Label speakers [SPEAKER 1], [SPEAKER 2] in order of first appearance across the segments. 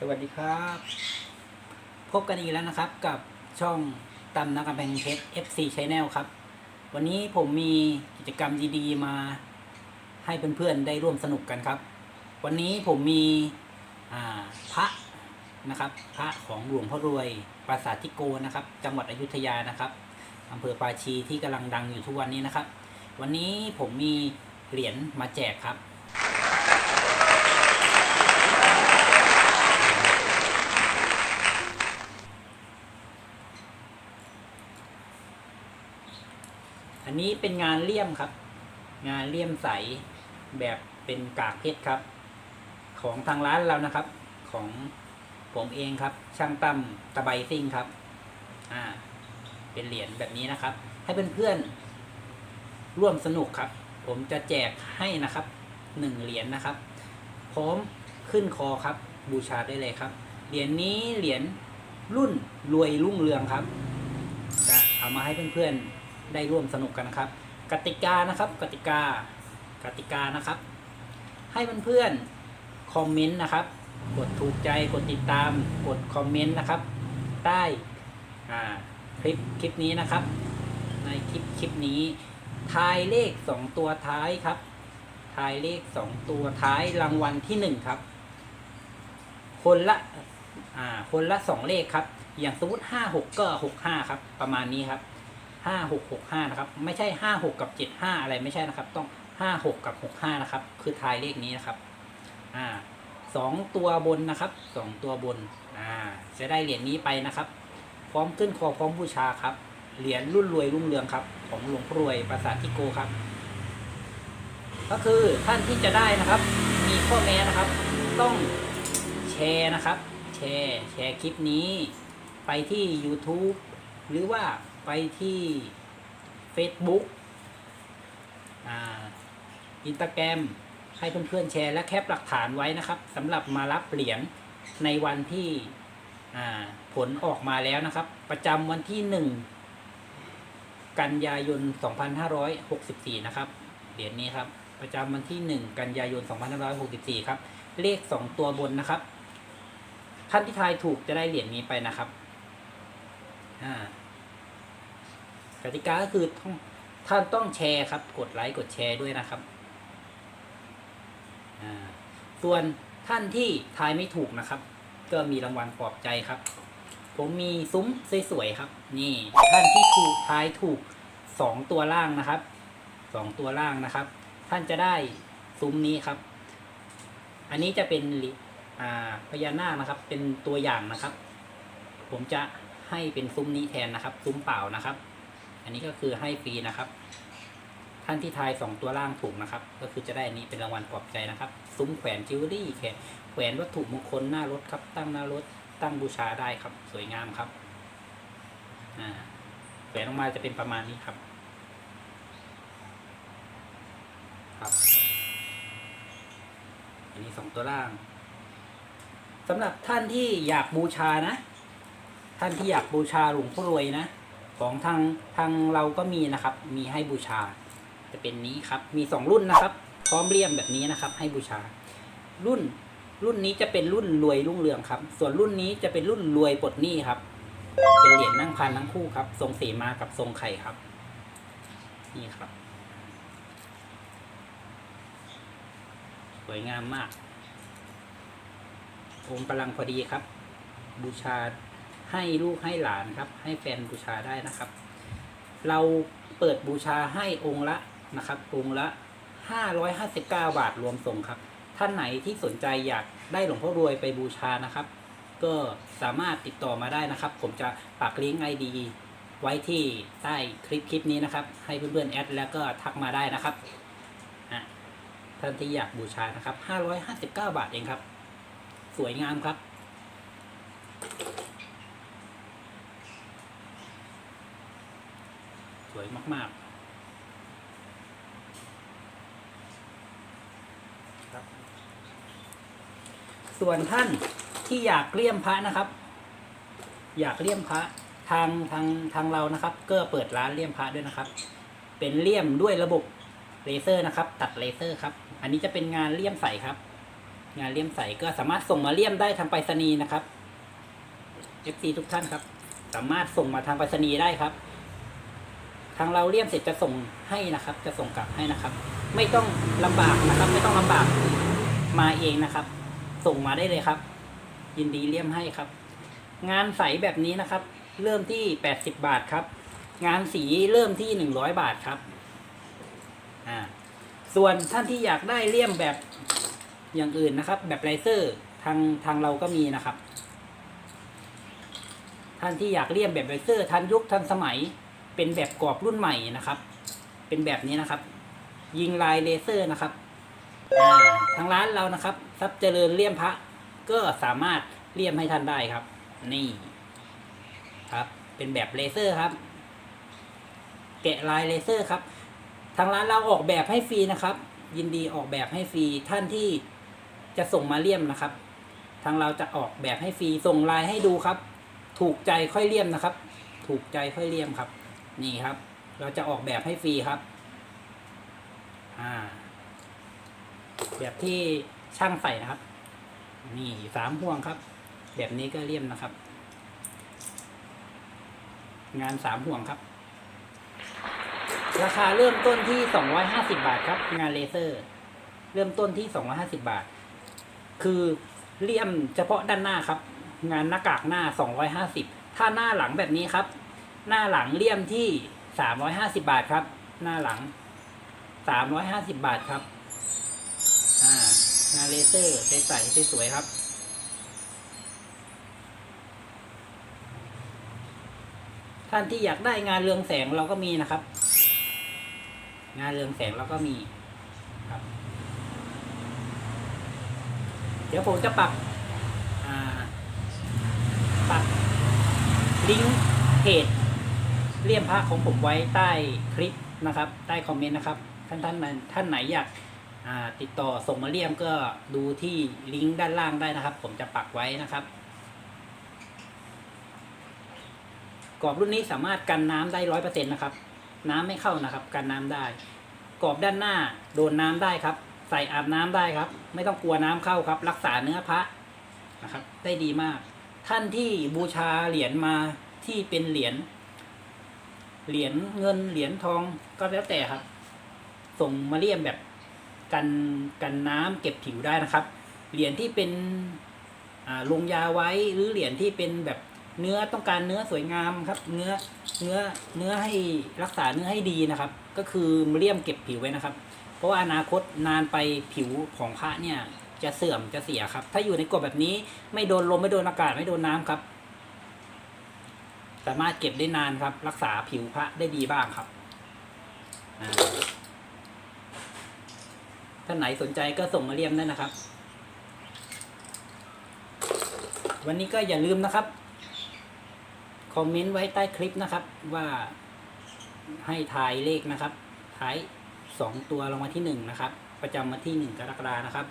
[SPEAKER 1] สวัสดีครับ พบกันอีกแล้วนะครับกับช่องตำนักกำแพงเพชร FC Channel ครับ วันนี้ผมมีกิจกรรมดีๆมาให้เพื่อนๆได้ร่วมสนุกกันครับ วันนี้ผมมีพระนะครับ พระของหลวงพ่อรวยปราสาททิโกนะครับ จังหวัดอยุธยานะครับอำเภอปาชีที่กำลังดังอยู่ทุกวันนี้นะครับ วันนี้ผมมีเหรียญมาแจกครับ นี้เป็นงานเลี่ยมครับ งานเลี่ยมใสแบบเป็นกากเพชรครับ ของทางร้านเรานะครับ ของผมเองครับ ช่างตั้มตะไบซิ่งครับ อ่า เป็นเหรียญแบบนี้นะครับ ให้เพื่อนๆร่วมสนุกครับ ผมจะแจกให้นะครับหนึ่งเหรียญนะครับพร้อมขึ้นคอครับ บูชาได้เลยครับ เหรียญนี้เหรียญรุ่นรวยรุ่งเรืองครับ จะเอามาให้เพื่อนๆ ได้ร่วมสนุกกันนะครับ กติกานะครับ กติกา กติกานะครับ ให้เพื่อนๆคอมเมนต์นะครับ กดถูกใจกดติดตาม กดคอมเมนต์นะครับ ใต้คลิปคลิปนี้นะครับ ในคลิปคลิปนี้ทายเลขสองตัวท้ายครับทายเลขสองตัวท้ายรางวัลที่หนึ่งครับ คนละคนละสองเลขครับ อย่างสมมติห้าหกก็หกห้าครับ ประมาณนี้ครับ ห้าหกหกห้านะครับ ไม่ใช่ห้าหกกับเจ็ดห้าอะไรไม่ใช่นะครับ ต้องห้าหกกับหกห้านะครับ คือทายเลขนี้นะครับอ่าสองตัวบนนะครับสองตัวบนอ่าจะได้เหรียญนี้ไปนะครับ พร้อมขึ้นคอพร้อมบูชาครับ เหรียญรุ่นรวยรุ่งเรืองครับ ของหลวงพ่อรวยปราสาททิโกครับ ก็คือท่านที่จะได้นะครับ มีข้อแม้นะครับ ต้องแชร์นะครับ แชร์แชร์คลิปนี้ ไปที่ YouTube หรือว่า ไปที่ Facebook อ่าอินสตาแกรมให้เพื่อนๆแชร์และแคปหลักฐานไว้นะครับสำหรับมารับเหรียญในวันที่ผลออกมาแล้วนะครับ ประจำวันที่หนึ่งกันยายน 2564 นะครับ เหรียญนี้ครับ ประจำวันที่ 1 กันยายน 2564 ครับ เลข 2 ตัวบนนะครับ ท่านที่ทายถูกจะได้เหรียญนี้ไปนะครับ อ่า กติกาก็คือต้องท่านต้องแชร์ครับ กดไลค์กดแชร์ด้วยนะครับ ส่วนท่านที่ทายไม่ถูกนะครับ ก็มีรางวัลปลอบใจครับ ผมมีซุ้มสวยๆครับ นี่ท่านที่ถูกทายถูกสองตัวล่างนะครับสองตัวล่างนะครับ ท่านจะได้ซุ้มนี้ครับ อันนี้จะเป็นลิอ่าพญานาคนะครับ เป็นตัวอย่างนะครับ ผมจะให้เป็นซุ้มนี้แทนนะครับ ซุ้มเปล่านะครับ อันนี้ก็คือให้ฟรีนะครับ ท่านที่ทายสองตัวล่างถูกนะครับ ก็คือจะได้อันนี้เป็นรางวัลปลอบใจนะครับ ซุ้มแขวนจิวเวลรี่แขวนแขวนวัตถุมงคลหน้ารถครับ ตั้งหน้ารถ ตั้งบูชาได้ครับ สวยงามครับแขวนออกมาจะเป็นประมาณนี้ครับ ครับ อันนี้สองตัวล่างสำหรับท่านที่อยากบูชานะ ท่านที่อยากบูชาหลวงพ่อรวยนะ ของทางทางเราก็มีนะครับ มีให้บูชา จะเป็นนี้ครับ มีสองรุ่นนะครับ พร้อมเลี่ยมแบบนี้นะครับ ให้บูชา รุ่นรุ่นนี้จะเป็นรุ่นรวยรุ่งเรืองครับ ส่วนรุ่นนี้จะเป็นรุ่นรวยปลดหนี้ครับ เป็นเหรียญนั่งพันทั้งคู่ครับ ทรงสีมากับทรงไข่ครับ นี่ครับ สวยงามมากองค์กำลังพอดีครับ บูชา ให้ลูกให้หลานครับ ให้แฟนบูชาได้นะครับ เราเปิดบูชาให้องค์ละนะครับองค์ละ 559 บาทรวมส่งครับ ท่านไหนที่สนใจอยากได้หลวงพ่อรวยไปบูชานะครับ ก็สามารถติดต่อมาได้นะครับ ผมจะปักลิงก์ไอดีไว้ที่ใต้คลิปคลิปนี้นะครับ ให้เพื่อนๆแอดแล้วก็ทักมาได้นะครับท่านที่อยากบูชานะครับ 559 บาทเองครับ สวยงามครับ วยมากๆครับ ส่วนท่านที่อยากเลี่ยมพระนะครับ อยากเลี่ยมพระทางทางทางเรานะครับ ก็เปิดร้านเลี่ยมพระด้วยนะครับ เป็นเลี่ยมด้วยระบบเลเซอร์นะครับ ตัดเลเซอร์ครับ อันนี้จะเป็นงานเลี่ยมใสครับ งานเลี่ยมใสก็สามารถส่งมาเลี่ยมได้ทางไปรษณีย์นะครับ FC ทุกท่านครับ สามารถส่งมาทางไปรษณีย์ได้ครับ ทางเราเลี่ยมเสร็จจะส่งให้นะครับ จะส่งกลับให้นะครับ ไม่ต้องลำบากนะครับ ไม่ต้องลำบากมาเองนะครับ ส่งมาได้เลยครับ ยินดีเลี่ยมให้ครับ งานใสแบบนี้นะครับ เริ่มที่ 80 บาทครับ งานสีเริ่มที่ 100 บาทครับอ่าส่วนท่านที่อยากได้เลี่ยมแบบอย่างอื่นนะครับ แบบไลเซอร์ทางทางเราก็มีนะครับ ท่านที่อยากเลี่ยมแบบไลเซอร์ทันยุคทันสมัย เป็นแบบกรอบรุ่นใหม่นะครับ เป็นแบบนี้นะครับ ยิงลายเลเซอร์นะครับทางร้านเรานะครับทรัพย์เจริญเลี่ยมพระ ก็สามารถเลี่ยมให้ท่านได้ครับ นี่ครับ เป็นแบบเลเซอร์ครับ แกะลายเลเซอร์ครับ ทางร้านเราออกแบบให้ฟรีนะครับ ยินดีออกแบบให้ฟรีท่านที่จะส่งมาเลี่ยมนะครับ ทางเราจะออกแบบให้ฟรีส่งลายให้ดูครับ ถูกใจค่อยเลี่ยมนะครับ ถูกใจค่อยเลี่ยมครับ นี่ครับ เราจะออกแบบให้ฟรีครับ อ่า แบบที่ช่างใส่นะครับ นี่สามห่วงครับ แบบนี้ก็เลี่ยมนะครับ งานสามห่วงครับ ราคาเริ่มต้นที่สองร้อยห้าสิบาทครับ งานเลเซอร์ เริ่มต้นที่สองร้อยห้าสิบาท คือเลี่ยมเฉพาะด้านหน้าครับ งานหน้ากากหน้าสองร้อยห้าสิบถ้าหน้าหลังแบบนี้ครับ หน้าหลังเลี่ยมที่สามร้อยห้าสิบาทครับ หน้าหลังสามร้อยห้าสิบาทครับอ่างานเลเซอร์ใสๆสวยๆครับ ท่านที่อยากได้งานเรืองแสงเราก็มีนะครับ งานเรืองแสงเราก็มีครับ เดี๋ยวผมจะปักปักลิงก์เพจ เลี่ยมพระของผมไว้ใต้คลิปนะครับ ใต้คอมเมนต์นะครับ ท่านท่านท่านไหนอยากาติดต่อส่งมาเลี่ยมก็ดูที่ลิงก์ด้านล่างได้นะครับ ผมจะปักไว้นะครับกรอบรุ่นนี้สามารถกันน้ำได้ร้อยเปอร์เซ็นต์นะครับ น้ำไม่เข้านะครับ กันน้ำได้ กรอบด้านหน้าโดนน้ำได้ครับ ใส่อาบน้ำได้ครับ ไม่ต้องกลัวน้ำเข้าครับ รักษาเนื้อพระนะครับ ได้ดีมาก ท่านที่บูชาเหรียญมาที่เป็นเหรียญ เหรียญเงินเหรียญทองก็แล้วแต่ครับ ส่งมาเลี่ยมแบบกันกันน้ำเก็บผิวได้นะครับ เหรียญที่เป็นลงยาไว้หรือเหรียญที่เป็นแบบเนื้อต้องการเนื้อสวยงามครับ เนื้อเนื้อเนื้อให้รักษาเนื้อให้ดีนะครับ ก็คือมาเลี่ยมเก็บผิวไว้นะครับ เพราะว่าอนาคตนานไปผิวของพระเนี่ยจะเสื่อมจะเสียครับ ถ้าอยู่ในกรอบแบบนี้ไม่โดนลมไม่โดนอากาศไม่โดนน้ำครับ สามารถเก็บได้นานครับ รักษาผิวพระได้ดีบ้างครับท่านไหนสนใจก็ส่งมาเลี่ยมได้นะครับ วันนี้ก็อย่าลืมนะครับ คอมเมนต์ไว้ใต้คลิปนะครับ ว่าให้ทายเลขนะครับท้ายสองตัวรางวัลที่หนึ่งนะครับ ประจำวันที่หนึ่งกรกฎานะครับ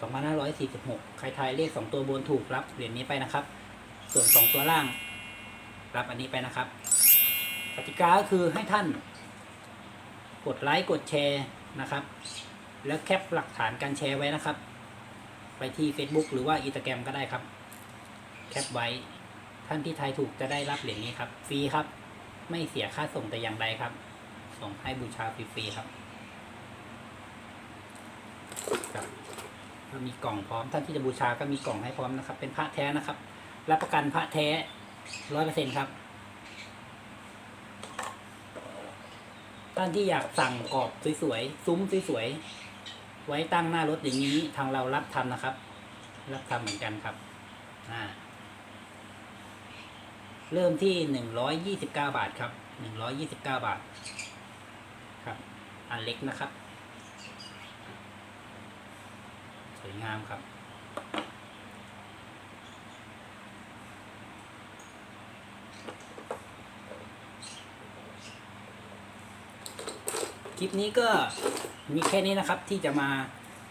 [SPEAKER 1] สองพันห้าร้อยสี่สิบหกใครทายเลขสองตัวบนถูกรับเหรียญนี้ไปนะครับ ส่วนสองตัวล่าง รับอันนี้ไปนะครับกติกาก็คือให้ท่าน กดไลค์กดแชร์นะครับ แล้วแคปหลักฐานการแชร์ไว้นะครับ ไปที่ Facebook หรือว่า Instagram ก็ได้ครับ แคปไว้ท่านที่ทายถูกจะได้รับเหรียญนี้ครับฟรีครับ ไม่เสียค่าส่งแต่อย่างใดครับ ส่งให้บูชาฟรีๆครับครับก็มีกล่องพร้อมท่านที่จะบูชาก็มีกล่องให้พร้อมนะครับ เป็นพระแท้นะครับ รับประกันพระแท้ ร้อยเปอร์เซ็นครับ ท่านที่อยากสั่งกรอบสวยๆ ซุ้มสวยๆ ไว้ตั้งหน้ารถอย่างนี้ทางเรารับทำนะครับ รับทำเหมือนกันครับ อ่า เริ่มที่หนึ่งร้อยยี่สิบเก้าบาทครับ หนึ่งร้อยยี่สิบเก้าบาท ครับ อันเล็กนะครับ สวยงามครับ คลิปนี้ก็มีแค่นี้นะครับที่จะมา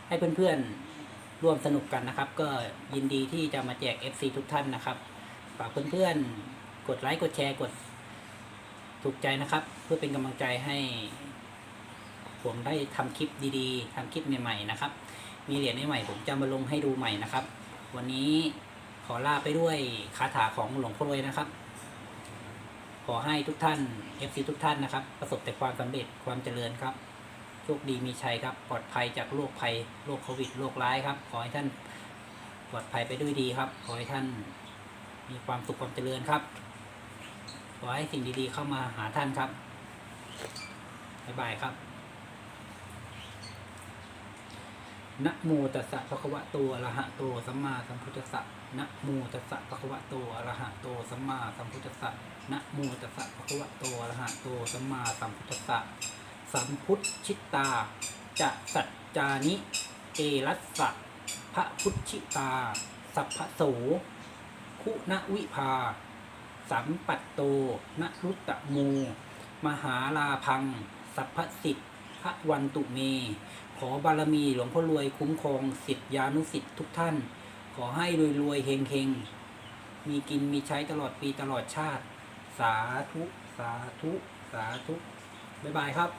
[SPEAKER 1] ให้เพื่อนๆร่วมสนุกกันนะครับ ก็ยินดีที่จะมาแจก FC ทุกท่านนะครับฝากเพื่อนๆกดไลค์กดแชร์กดถูกใจนะครับ เพื่อเป็นกำลังใจให้ ผมได้ทำคลิปดีๆทำคลิปใหม่ๆนะครับ มีเหรียญใหม่ๆผมจะมาลงให้ดูใหม่นะครับ วันนี้ขอลาไปด้วยคาถาของหลวงพ่อรวยนะครับ อให้ทุกท่าน FC ทุกท่านนะครับ ประสบแต่ความสำเร็จความเจริญครับโชคดีมีชัยครับ ปลอดภัยจากโรคภัยโรคโควิดโรคร้ายครับ ขอให้ท่านปลอดภัยไปด้วยดีครับ ขอให้ท่านมีความสุขความเจริญครับ ขอให้สิ่งดีๆเข้ามาหาท่านครับบ๊ายบายครับ นะโมตัสสะภะคะวะโตอะระหะโตสัมมาสัมพุทธัสสะนะโมตัสสะภะคะวะโตอะระหะโตสัมมาสัมพุทธัสสะนะโมตัสสะภะคะวะโตอะระหะโตสัมมาสัมพุทธัสสะสัมพุทชิตาจะสัจจานิเอรัสสะพระพุทชิตา สัพพโส คุณวิภา สัมปัตโตนรุตตะโม มหาลาพัง สัพพสิทธพระวันตุเม ขอบารมีหลวงพ่อรวยคุ้มครองสิทธิยานุสิทธิ์ทุกท่าน ขอให้รวยรวยๆเฮงเฮงๆมีกินมีใช้ตลอดปีตลอดชาติ สาธุ สาธุ สาธุ บ๊ายบายครับ